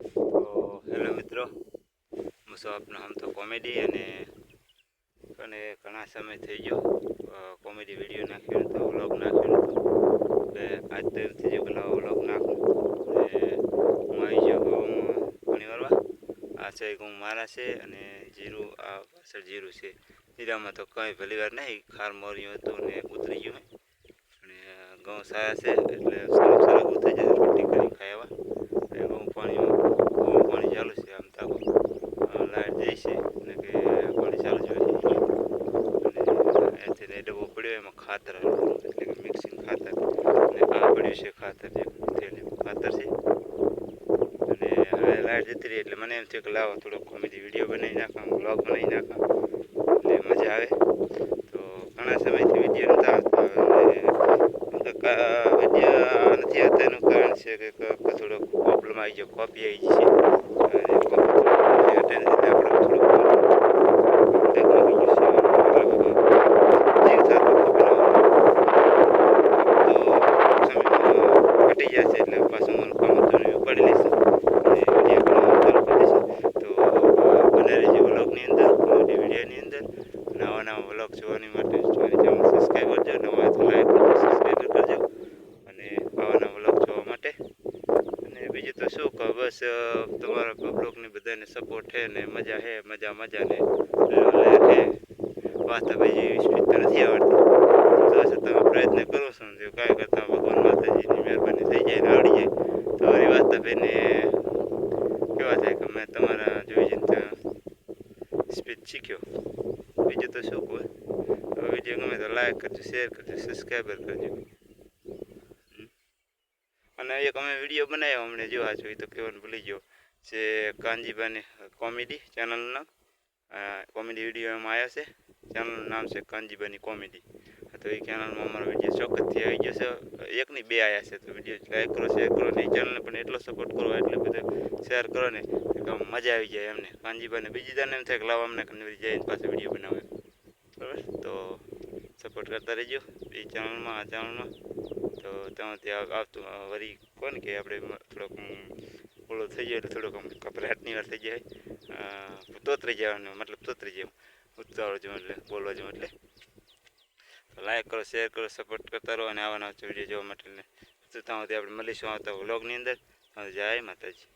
તો હેલો મિત્રો, હું છું આપનો તો કોમેડી અને અને ઘણા સમય થઈ ગયો કોમેડી વીડિયો નાખ્યો હતો વ્લોગ નાખ્યો હતો એટલે આજ તો એમ થઈ ગયું કે નવો વ્લોગ નાખું. અને હું આવી ગયો ઘઉંમાં ઘણી વારવા આ છે ઘઉં મારા છે અને જીરું, આ પાછળ જીરું છે. જીરામાં તો કંઈ ભલી વાર નહીં, ખાર મર્યું હતું ને ઉતરી ગયું અને ઘઉં સારા છે, એટલે સારું સારું ઉતરી જાય, રોટી કરી ખાઈ આવ્યા અને ઘઉં પાણી ઘઉં પાણી ચાલુ છે આમ તાકો લાઈટ જાય એટલે કે પાણી ચાલુ જ અને એથી ને ડબ્બો પડ્યો, એમાં ખાતર એટલે કે મિક્સિંગ ખાતર. અને આ પડ્યું છે ખાતર જે થયેલું ખાતર છે. અને હવે લાઈટ જતી રહી, એટલે મને એમ થયું કે લાવો થોડો કોમેડી વીડિયો બનાવી નાખા બ્લોગ બનાવી નાખા. એટલે મજા આવે. તો ઘણા સમયથી વીડિયો નતા નથી આવતા. એનું કારણ છે કે થોડોક પ્રોબ્લેમ આવી ગયો કોપી આવી છે. અને કોપી એટલે આપણે થોડુંક ટેક લાગી ગયું છે મતલબ જીવ થતો તો ઘટી જશે એટલે પાછું મારું કામ હતું ને ઉપાડી લઈશ. અને વીડિયો બનાવવાનું ચાલુ કરી દઈશ. તો બને રહેજો અંદર કોમેડી વિડીયોની અંદર, નવા નવા વ્લોગ જોવાની માટે મારી ચેનલ કરજો નવા હોય તો કરજો અને આવા નવા જોવા માટે. અને બીજું તો શું કહું, બસ તમારા બ્લોગની બધાને સપોર્ટ છે ને મજા છે, મજા મજા ને વાત બીજી સ્પીડ નથી આવડતી. તો પ્રયત્ન કરો છો જો કાંઈ કરતા ભગવાન માતાજીની મહેરબાની થઈ જાય ને આવડી જાય તમારી વાત વાસ્તવ એને કેવા થાય કે મેં તમારા જોઈ જઈને ત્યાં સ્પીચ શીખ્યો. બીજું તો શું કહું હવે વીડિયો ગમે તો લાઈક કરજો શેર કરજો સબસ્ક્રાઈબર કરજો. અને એક અમે વીડિયો બનાવ્યો અમને જોવા જોઈએ તો કહેવાનું ભૂલી ગયો, જે કાનજીભાઈની કોમેડી ચેનલનું કોમેડી વીડિયો એમાં આવ્યા છે. ચેનલનું નામ છે કાનજીભાઈની કોમેડી તો એ ચેનલમાં અમારો વીડિયો ચોક્કસથી આવી જશે. એકની બે આવ્યા છે તો વીડિયો લાઈક કરો શેર કરો ને ચેનલને પણ એટલો સપોર્ટ કરો, એટલે બધું શેર કરો ને મજા આવી જાય એમને. કાનજીભાઈને બીજી દાને એમ થાય કે લાવ અમને કન્વરી જઈને પાછો વીડિયો બનાવે. બરાબર? તો સપોર્ટ કરતા રહેજો. એ ચેનલમાં આ ચેનલમાં તો ત્યાંથી આવ- આવતું વરી કોને કે આપણે થોડોક ઓલો થઈ જાય એટલે થોડોક આમ કપરાટની વાર થઈ જાય. તોતરી જવાનું, મતલબ તોતરી જાય ઉતાવળ જેવું એટલે, બોલવા જેવું એટલે. લાઈક કરો, શેર કરો સપોર્ટ કરતા રહો અને આવા નવા વીડિયો જોવા માટે તો ત્યાં સુધી આપણે મળીશું આવતા વ્લોગની અંદર. જય માતાજી.